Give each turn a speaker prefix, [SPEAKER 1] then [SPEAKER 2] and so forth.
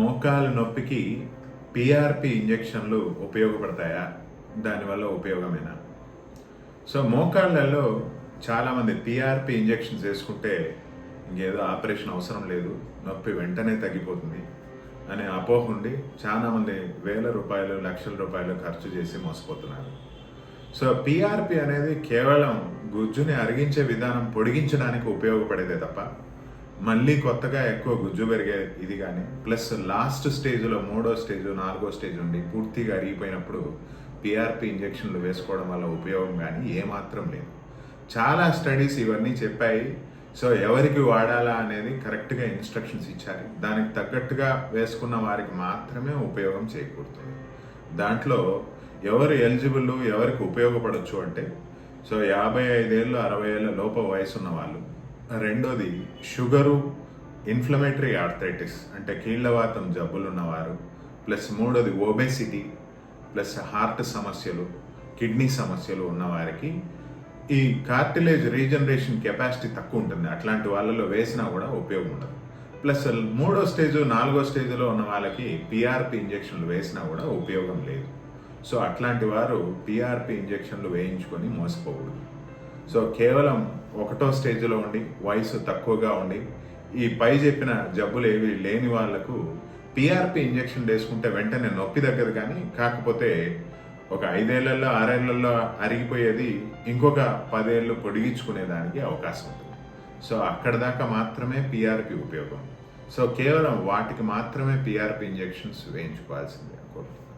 [SPEAKER 1] మోకాలు నొప్పికి పిఆర్పి ఇంజెక్షన్లు ఉపయోగపడతాయా? దానివల్ల ఉపయోగమేనా? సో మోకాళ్ళలో చాలామంది పిఆర్పి ఇంజెక్షన్స్ వేసుకుంటే ఇంకేదో ఆపరేషన్ అవసరం లేదు నొప్పి వెంటనే తగ్గిపోతుంది అనే అపోహ ఉండి చాలామంది వేల రూపాయలు లక్షల రూపాయలు ఖర్చు చేసి మోసపోతున్నారు. సో పిఆర్పి అనేది కేవలం గుజ్జుని అరిగించే విధానం పొడిగించడానికి ఉపయోగపడేదే తప్ప మళ్ళీ కొత్తగా ఎక్కువ గుజ్జు పెరిగే ఇది కానీ ప్లస్ లాస్ట్ స్టేజ్లో మూడో స్టేజ్ నాలుగో స్టేజ్ ఉండి పూర్తిగా అరిగిపోయినప్పుడు పిఆర్పి ఇంజెక్షన్లు వేసుకోవడం వల్ల ఉపయోగం కానీ ఏమాత్రం లేదు. చాలా స్టడీస్ ఇవన్నీ చెప్పాయి. సో ఎవరికి వాడాలా అనేది కరెక్ట్గా ఇన్స్ట్రక్షన్స్ ఇచ్చారు. దానికి తగ్గట్టుగా వేసుకున్న వారికి మాత్రమే ఉపయోగం చేయకూడదు దాంట్లో ఎవరు ఎలిజిబుల్ ఎవరికి ఉపయోగపడవచ్చు అంటే సో యాభై ఐదేళ్ళు అరవై ఏళ్ళ లోప వయసు ఉన్న వాళ్ళు రెండోది షుగరు ఇన్ఫ్లమేటరీ ఆర్థరైటిస్ అంటే కీళ్ళవాతం జబ్బులు ఉన్నవారు ప్లస్ మూడోది ఓబేసిటీ ప్లస్ హార్ట్ సమస్యలు కిడ్నీ సమస్యలు ఉన్నవారికి ఈ కార్టిలేజ్ రీజనరేషన్ కెపాసిటీ తక్కువ ఉంటుంది అట్లాంటి వాళ్ళలో వేసినా కూడా ఉపయోగం ఉండదు ప్లస్ మూడో స్టేజ్ నాలుగో స్టేజ్లో ఉన్న వాళ్ళకి పిఆర్పి ఇంజెక్షన్లు వేసినా కూడా ఉపయోగం లేదు. సో అట్లాంటి వారు పిఆర్పి ఇంజెక్షన్లు వేయించుకొని మోసపోకూడదు. సో కేవలం ఒకటో స్టేజ్లో ఉండి వయసు తక్కువగా ఉండి ఈ పై చెప్పిన జబ్బులు ఏవి లేని వాళ్ళకు పిఆర్పి ఇంజెక్షన్ వేసుకుంటే వెంటనే నొప్పి తగ్గదు కానీ కాకపోతే ఒక ఐదేళ్ళలో ఆరేళ్ళలో అరిగిపోయేది ఇంకొక పదేళ్ళు పొడిగించుకునేదానికి అవకాశం ఉంటుంది. సో అక్కడ దాకా మాత్రమే పిఆర్పి ఉపయోగం. సో కేవలం వాటికి మాత్రమే పిఆర్పి ఇంజెక్షన్స్ వేయించుకోవాల్సిందే కోరుతుంది